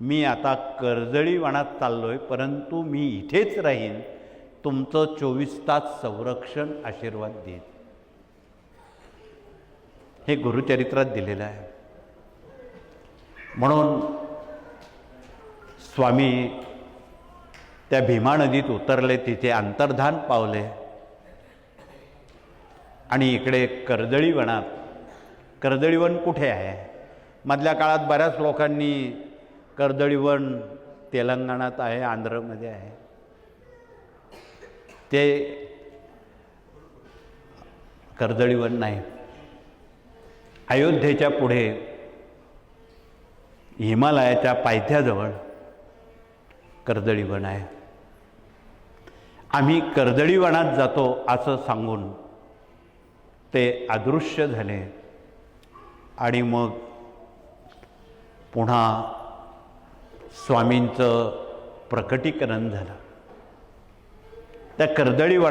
मी आता कर्दळी चाललो आहे परंतु मी इथेच राहीन. तुमचं चोवीस तास संरक्षण आशीर्वाद देईन. हे गुरुचरित्रात दिलेलं आहे. म्हणून स्वामी त्या भीमा नदीत उतरले तिथे अंतर्धान पावले. आणि इकडे कर्दळीवनात कर्दळीवन कुठे आहे? मधल्या काळात बऱ्याच लोकांनी कर्दळीवन तेलंगणात आहे आंध्रमध्ये आहे. ते कर्दळीवन नाही. अयोध्येच्या पुढे हिमालयाच्या पायथ्याजवळ कर्दळीवन आहे. आम्ही कर्दळीवनात जातो असं सांगून ते अदृश्य झाले आणि मग पुन्हा स्वामींचं प्रकटीकरण झालं. त्या कर्दळीवनात